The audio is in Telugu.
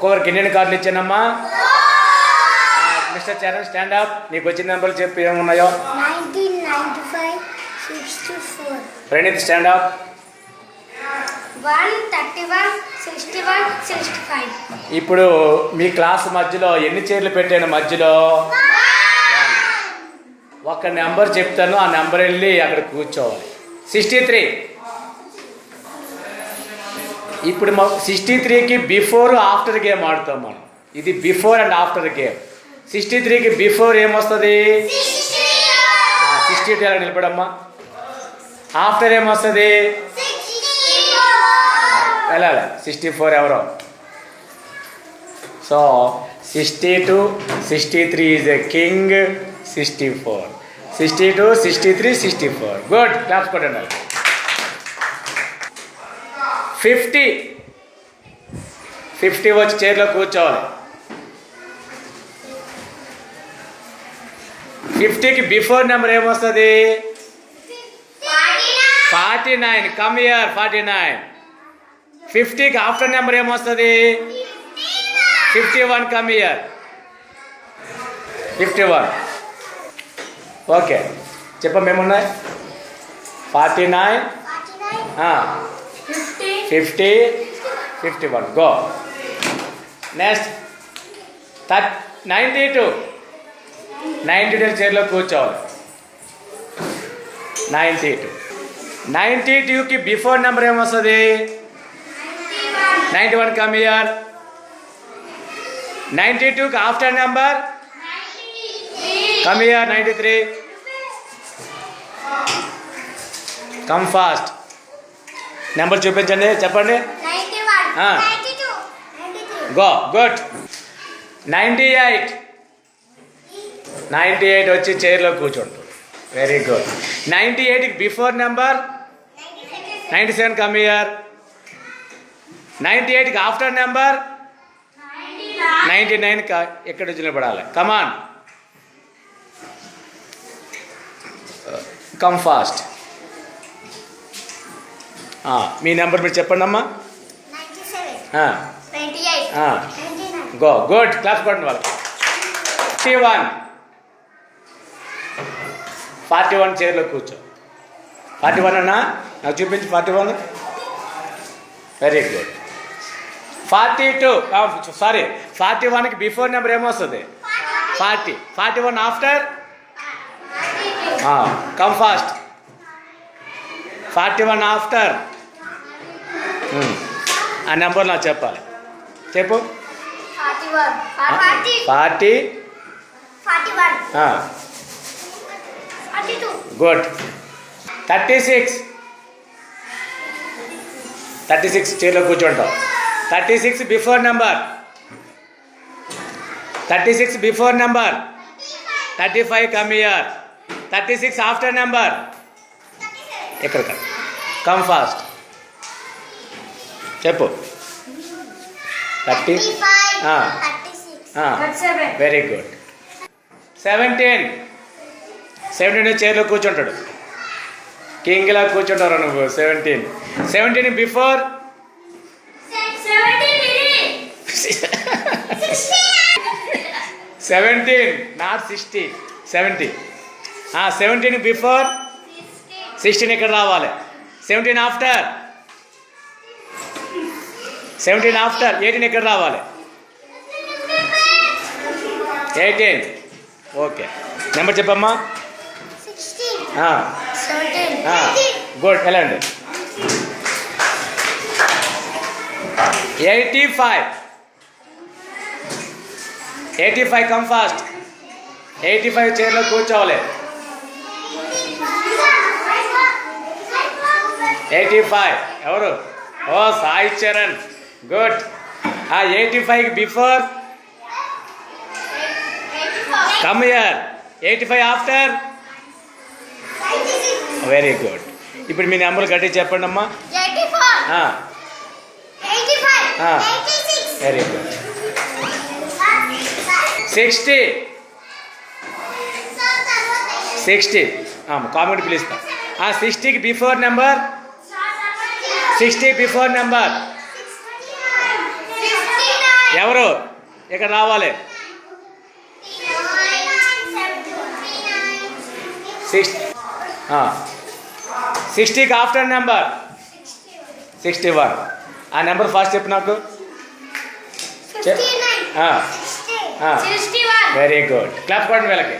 ఒక్కొక్కరికి ఎన్ని కార్డులు ఇచ్చానమ్మా? మిస్టర్ చరణ్ స్టాండ్ అప్ నీకు వచ్చిన నెంబర్లు చెప్పి ఏమున్నాయో. ప్రణీత్ స్టాండ్ అప్ ఇప్పుడు మీ క్లాస్ మధ్యలో ఎన్ని చైర్లు పెట్టాను మధ్యలో? ఒక నెంబర్ చెప్తాను ఆ నెంబర్ వెళ్ళి అక్కడ కూర్చోవాలి. Sixty three. ఇప్పుడు సిక్స్టీ త్రీకి బిఫోర్ ఆఫ్టర్ గేమ్ ఆడతాం మనం. ఇది before and after game sixty త్రీకి బిఫోర్ ఏమొస్తుంది? సిక్స్టీ టూ ఎలా నిలబడమ్మా. ఆఫ్టర్ ఏమొస్తుంది? వెళ్ళాలి. సిక్స్టీ ఫోర్ ఎవరో. So sixty two sixty three is a king sixty four sixty two sixty three sixty four good claps కొట్టండి. ఫిఫ్టీ. ఫిఫ్టీ వచ్చి చైర్లో కూర్చోవాలి. ఫిఫ్టీకి బిఫోర్ నెంబర్ ఏమొస్తుంది? Forty nine. Come here forty nine. ఫిఫ్టీకి ఆఫ్టర్ నెంబర్ ఏమొస్తుంది? Fifty one come here fifty one. Okay. చెప్పం ఏమున్నాయి forty nine. Fifty fifty one go. Next third ninety two ninety two చైర్లో కూర్చోవాలి. నైంటీ టూ నైంటీ టూకి బిఫోర్ నెంబర్ ఏమొస్తుంది ninety one come here ninety టూకి after number come here ninety three come fast number చూపించండి చెప్పండి. Go good. Ninety eight. Ninety eight వచ్చి చైర్లో కూర్చుంటుంది వెరీ గుడ్ నైంటీ ఎయిట్కి before number ninety seven come here ninety ఎయిట్కి ఆఫ్టర్ నెంబర్ నైంటీ నైన్ ఎక్కడ వచ్చి నిలబడాలి? కమాన్ కమ్ ఫాస్ట్ మీ నెంబర్ మీరు చెప్పండి అమ్మా గో గుడ్. క్లాస్ కొట్టండి వాళ్ళు ఫార్టీ వన్. ఫార్టీ వన్ చైర్లో కూర్చో. ఫార్టీ వన్ అన్నా? నాకు చూపించు forty one. Very good. Forty two. Sorry. Forty వన్కి బిఫోర్ నెంబర్ ఏమొస్తుంది? Forty. Forty one after? Come fast. Forty one after. ఆ నెంబర్ నాకు చెప్పాలి. చెప్పు. Forty one. Forty. Forty. Forty one. Ah, forty two. Good. Thirty six. Thirty six చైర్లో కూర్చుంటాం thirty six before number. Thirty six before number. Thirty five come here thirty six after number. ఎక్కడ కమ్ ఫాస్ట్. చెప్పు. Thirty? Very good seventeen seventeen చైర్లో కూర్చుంటాడు. కింగ్లా కూర్చుంటారు నువ్వు? Seventeen seventeen before seventeen not sixty seventy seventeen before sixteen ఇక్కడ రావాలి? Seventeen after seventeen after eighteen ఇక్కడ రావాలి? ఎయిటీన్ ఓకే నెంబర్ చెప్పమ్మా. గుడ్ వెళ్ళండి eighty five eighty five come fast eighty five చైర్లో కూర్చోవాలి. ఎయిటీ ఫైవ్ ఎవరు? ఓ సాయి చరణ్. గుడ్ ఆ eighty five before come here eighty five after very good ఇప్పుడు మీ నెంబర్ గట్టి చెప్పండి అమ్మా. Very good sixty sixty comment పిలుస్తా సిక్స్టీకి before number sixty before number ఎవరు? ఇక్కడ రావాలి. సిక్స్ సిక్స్టీకి ఆఫ్టర్ నెంబర్. Sixty one. ఆ నెంబర్ ఫాస్ట్ చెప్పు నాకు. వెరీ గుడ్ క్లాప్ కొట్టండి వీళ్ళకి.